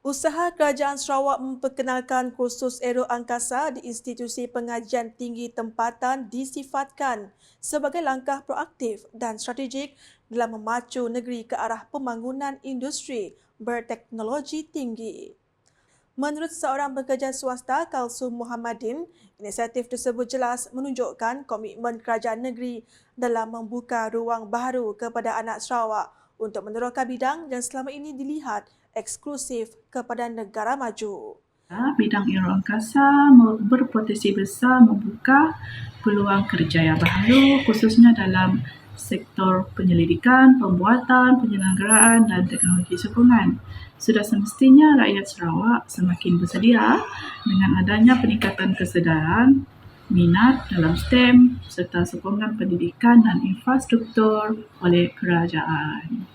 Usaha Kerajaan Sarawak memperkenalkan kursus aero angkasa di institusi pengajian tinggi tempatan disifatkan sebagai langkah proaktif dan strategik dalam memacu negeri ke arah pembangunan industri berteknologi tinggi. Menurut seorang pekerja swasta, Kalsum Muhammadin, inisiatif tersebut jelas menunjukkan komitmen kerajaan negeri dalam membuka ruang baru kepada anak Sarawak untuk meneruskan bidang yang selama ini dilihat eksklusif kepada negara maju. Bidang aeroangkasa berpotensi besar membuka peluang kerja yang baru khususnya dalam sektor penyelidikan, pembuatan, penyelenggaraan dan teknologi sokongan. Sudah semestinya rakyat Sarawak semakin bersedia dengan adanya peningkatan kesedaran, minat dalam STEM serta sokongan pendidikan dan infrastruktur oleh kerajaan.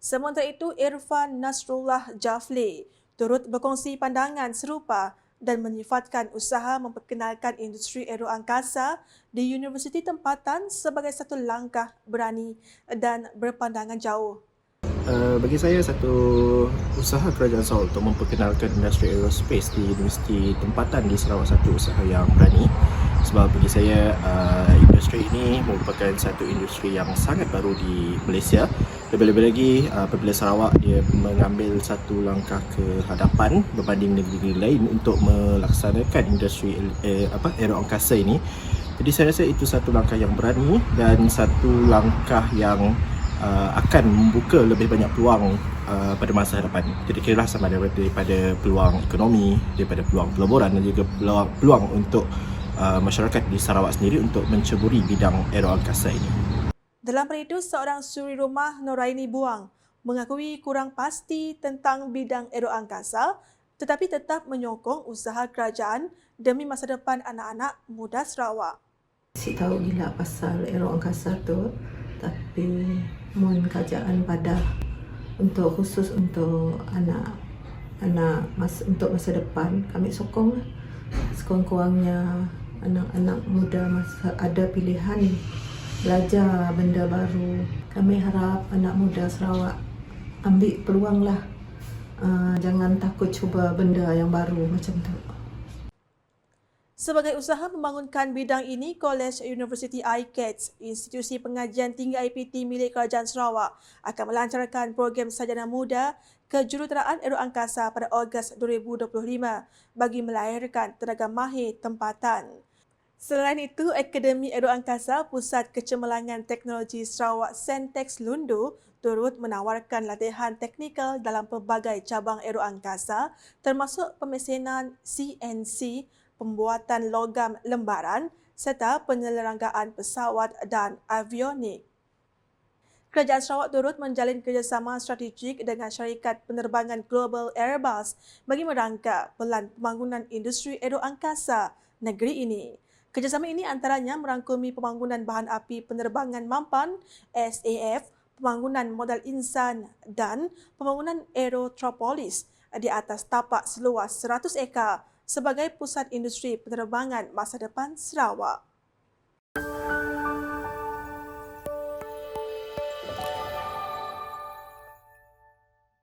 Sementara itu, Irfan Nasrullah Jafli turut berkongsi pandangan serupa dan menyifatkan usaha memperkenalkan industri aeroangkasa di Universiti Tempatan sebagai satu langkah berani dan berpandangan jauh. Uh, bagi saya satu usaha kerajaan Sarawak untuk memperkenalkan industri aerospace di Universiti Tempatan di Sarawak satu usaha yang berani sebab bagi saya uh, industri ini merupakan satu industri yang sangat baru di Malaysia lebih-lebih lagi uh, apabila Sarawak dia mengambil satu langkah ke hadapan berbanding negeri-negeri lain untuk melaksanakan industri eh, apa aeroangkasa ini jadi saya rasa itu satu langkah yang berani dan satu langkah yang uh, akan membuka lebih banyak peluang uh, pada masa hadapan. Jadi kira sama daripada peluang ekonomi daripada peluang pelaburan dan juga peluang, peluang untuk uh, masyarakat di Sarawak sendiri untuk menceburi bidang aeroangkasa ini dalam pada itu, seorang suri rumah Noraini Buang mengakui kurang pasti tentang bidang aeroangkasa tetapi tetap menyokong usaha kerajaan demi masa depan anak-anak muda Sarawak. Si tahu gila pasal aeroangkasa tu tapi mohon kerajaan pada untuk khusus untuk anak anak mas, untuk masa depan kami sokong lah. sekurang-kurangnya anak-anak muda masa ada pilihan belajar benda baru. Kami harap anak muda Sarawak ambil peluang lah. Uh, jangan takut cuba benda yang baru macam tu. Sebagai usaha membangunkan bidang ini, College University ICATS, institusi pengajian tinggi IPT milik Kerajaan Sarawak, akan melancarkan program sarjana muda kejuruteraan aeroangkasa pada Ogos 2025 bagi melahirkan tenaga mahir tempatan. Selain itu, Akademi Aeroangkasa Pusat Kecemerlangan Teknologi Sarawak Sentex Lundu turut menawarkan latihan teknikal dalam pelbagai cabang aeroangkasa termasuk pemesanan CNC, pembuatan logam lembaran serta penyelenggaraan pesawat dan avionik. Kerajaan Sarawak turut menjalin kerjasama strategik dengan syarikat penerbangan global Airbus bagi merangka pelan pembangunan industri aeroangkasa negeri ini. Kerjasama ini antaranya merangkumi pembangunan bahan api penerbangan mampan SAF, pembangunan modal insan dan pembangunan Aerotropolis di atas tapak seluas 100 ekar sebagai pusat industri penerbangan masa depan Sarawak.